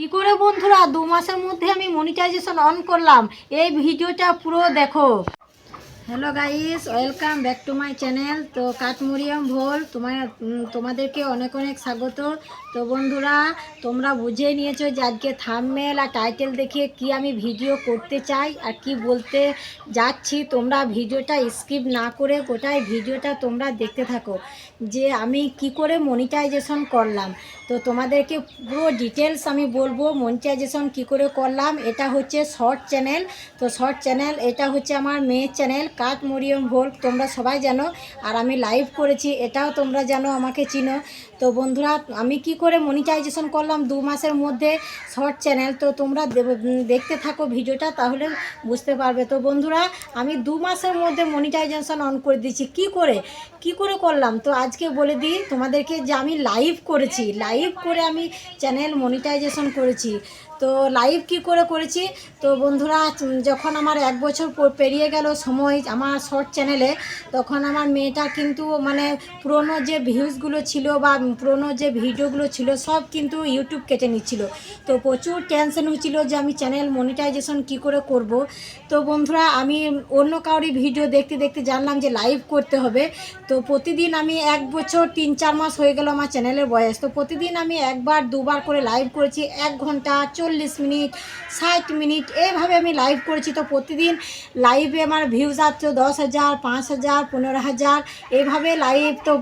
কি করে বন্ধুরা? দু মাসের মধ্যে আমি মনিটাইজেশন অন করলাম। এই ভিডিওটা পুরো দেখো। Hello guys welcome back to my channel তো কাঠমুরিয়াম ভোল তোমার তোমাদেরকে অনেক অনেক স্বাগত। তো বন্ধুরা, তোমরা বুঝে নিয়েছো যে আজকে থামমেল আর টাইটেল দেখে কি আমি ভিডিও করতে চাই আর কি বলতে যাচ্ছি। তোমরা ভিডিওটা স্কিপ না করে গোটাই ভিডিওটা তোমরা দেখতে থাকো যে আমি কি করে মনিটাইজেশন করলাম। তো তোমাদেরকে পুরো ডিটেলস আমি বলব মনিটাইজেশন কি করে করলাম, এটা হচ্ছে শর্ট চ্যানেল তো শর্ট চ্যানেল এটা হচ্ছে আমার মেয়ের চ্যানেল কাঠ মরিয়ম ভোল তোমরা সবাই জানো আর আমি লাইভ করেছি, এটাও তোমরা জানো, আমাকে চিনো। তো বন্ধুরা, আমি কি করে মনিটাইজেশন করলাম দু মাসের মধ্যে শর্ট চ্যানেল তো তোমরা দেখতে থাকো ভিডিওটা, তাহলে বুঝতে পারবে। তো বন্ধুরা, আমি দু মাসের মধ্যে মনিটাইজেশন অন করে দিয়েছি। কি করে? কি করে করলাম? তো আজকে বলে দিই তোমাদেরকে যে আমি লাইভ করেছি। লাইভ করে আমি চ্যানেল মনিটাইজেশন করেছি। তো লাইভ কি করে করেছি? তো বন্ধুরা যখন আমার এক বছর পেরিয়ে গেল সময় আমার শর্ট চ্যানেলে তখন আমার মেয়েটা কিন্তু মানে পুরনো যে ভিউজগুলো ছিল বা পুরনো যে ভিডিওগুলো ছিল, সব কিন্তু ইউটিউব কেটে নিচ্ছিল। তো প্রচুর টেনশন হচ্ছিল যে আমি চ্যানেল মনিটাইজেশন কি করে করব? তো বন্ধুরা, আমি অন্য কাউরি ভিডিও দেখতে দেখতে জানলাম যে লাইভ করতে হবে। তো প্রতিদিন আমি এক বছর তিন চার মাস হয়ে গেল আমার চ্যানেলের বয়স। তো প্রতিদিন আমি একবার, দুবার করে লাইভ করেছি, এক ঘণ্টা, চল্লিশ মিনিট, ষাট মিনিট এইভাবে আমি লাইভ করেছি। তো প্রতিদিন লাইভে আমার ভিউজ আসছে দশ হাজার, পাঁচ হাজার, পনেরো হাজার, এভাবে লাইভ তো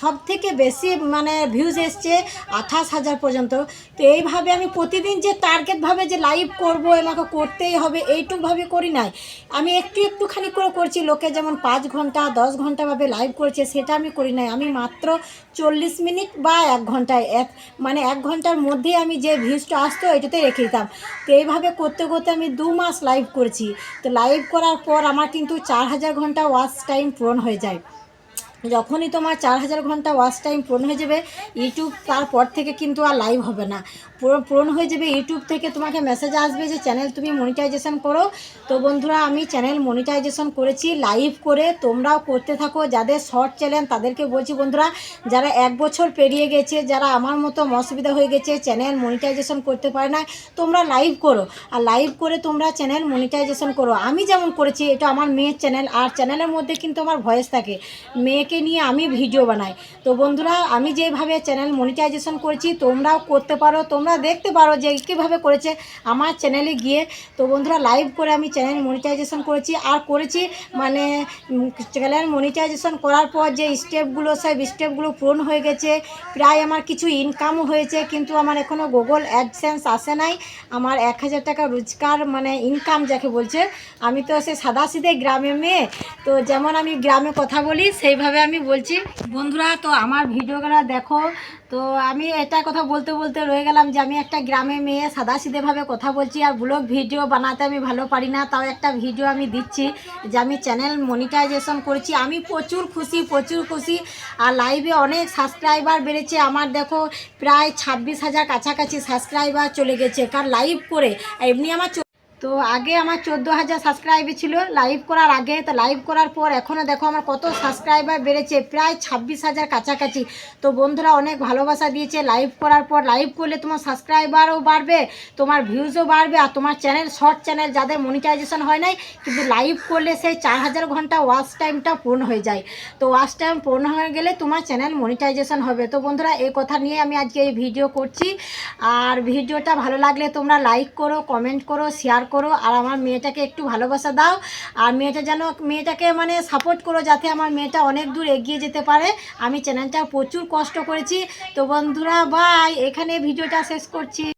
সব থেকে বেশি মানে ভিউজ এসছে আঠাশ হাজার পর্যন্ত। তো এইভাবে আমি প্রতিদিন যে টার্গেটভাবে যে লাইভ করব, আমাকে করতেই হবে এইটুকভাবে করি নাই। আমি একটু একটুখানি করে করছি, লোকে যেমন পাঁচ ঘণ্টা, দশ ঘন্টাভাবে লাইভ করেছে, সেটা আমি করি নাই। আমি মাত্র চল্লিশ মিনিট বা এক ঘন্টায়, এক মানে এক ঘণ্টার মধ্যে আমি যে ভিউজটা আসতো এটাতে রেখে দিতাম। তো এইভাবে করতে করতে আমি দু মাস লাইভ করেছি। তো লাইভ করার পর আমার কিন্তু চার হাজার ঘণ্টা ওয়াচ টাইম পূরণ হয়ে যায়। যখনই তোমার চার হাজার ঘণ্টা ওয়াচ টাইম পূরণ হয়ে যাবে ইউটিউব তারপর থেকে কিন্তু আর লাইভ হবে না। পূরণ হয়ে যাবে ইউটিউব থেকে তোমাকে মেসেজ আসবে যে চ্যানেল তুমি মনিটাইজেশন করো। তো বন্ধুরা, আমি চ্যানেল মনিটাইজেশন করেছি লাইভ করে তোমরাও করতে থাকো। যাদের শর্ট চ্যানেল তাদেরকে বলছি বন্ধুরা, যারা এক বছর পেরিয়ে গেছে, যারা আমার মতো অসুবিধা হয়ে গেছে চ্যানেল মনিটাইজেশন করতে পারে না, তোমরা লাইভ করো। আর লাইভ করে তোমরা চ্যানেল মনিটাইজেশন করো। আমি যেমন করেছি, এটা আমার মেয়ের চ্যানেল আর চ্যানেলের মধ্যে কিন্তু আমার ভয়েস থাকে। মেয়েকে নিয়ে আমি ভিডিও বানাই। তো বন্ধুরা, আমি যেভাবে চ্যানেল মনিটাইজেশন করেছি, তোমরাও করতে পারো, তোমরা দেখতে পারো যে কীভাবে করেছে আমার চ্যানেলে গিয়ে। তো বন্ধুরা লাইভ করে আমি চ্যানেল মনিটাইজেশন করেছি আর করেছি মানে চ্যানেল মনিটাইজেশন করার পর যে স্টেপগুলো সব স্টেপগুলো পূরণ হয়ে গেছে। প্রায় আমার কিছু ইনকামও হয়েছে, কিন্তু আমার এখনও গুগল অ্যাডসেন্স আসে নাই। আমার এক হাজার টাকা রোজগার মানে ইনকাম যাকে বলছে, আমি তো সে সাদাসিধে গ্রামে মেয়ে। তো যেমন আমি গ্রামে কথা বলি, সেইভাবে আমি বলছি, বন্ধুরা, তো আমার ভিডিওগুলো দেখো। তো আমি এটা কথা বলতে বলতে রয়ে গেলাম যে আমি একটা গ্রামে মেয়ে সাদাসিধেভাবে কথা বলছি আর ব্লগ ভিডিও বানাতে আমি ভালো পারি না। তাও একটা ভিডিও আমি দিচ্ছি যে আমি চ্যানেল মনিটাইজেশন করেছি। আমি প্রচুর খুশি প্রচুর খুশি। আর লাইভে অনেক সাবস্ক্রাইবার বেড়েছে। আমার দেখো প্রায় ছাব্বিশ হাজার কাছাকাছি সাবস্ক্রাইবার চলে গেছে। কারণ লাইভ করে এমনি আমার তো আগে আমার চোদ্দ হাজার সাবস্ক্রাইবার ছিল লাইভ করার আগে, তো লাইভ করার পর এখনও দেখো আমার কত সাবস্ক্রাইবার বেড়েছে, প্রায় ছাব্বিশ হাজার কাছাকাছি। তো বন্ধুরা অনেক ভালোবাসা দিয়েছে লাইভ করার পর লাইভ করলে তোমার সাবস্ক্রাইবারও বাড়বে, তোমার ভিউজও বাড়বে, আর তোমার চ্যানেল শর্ট চ্যানেল যাদের মনিটাইজেশন হয় নাই, কিন্তু লাইভ করলে সেই চার হাজার ঘণ্টা ওয়াচ টাইমটা পূর্ণ হয়ে যায়। তো ওয়াচ টাইম পূর্ণ হয়ে গেলে তোমার চ্যানেল মনিটাইজেশন হবে। তো বন্ধুরা এই কথা নিয়ে আমি আজকে এই ভিডিও করছি। আর ভিডিওটা ভালো লাগলে তোমরা লাইক করো কমেন্ট করো শেয়ার করো আর আমার মেয়েটাকে একটু ভালোবাসা দাও। আর মেয়েটা যেন, মেয়েটাকে মানে সাপোর্ট করো যাতে আমার মেয়েটা অনেক দূর এগিয়ে যেতে পারে। আমি চ্যানেলটা প্রচুর কষ্ট করেছি। তো বন্ধুরা বাই এখানে ভিডিওটা শেষ করছি।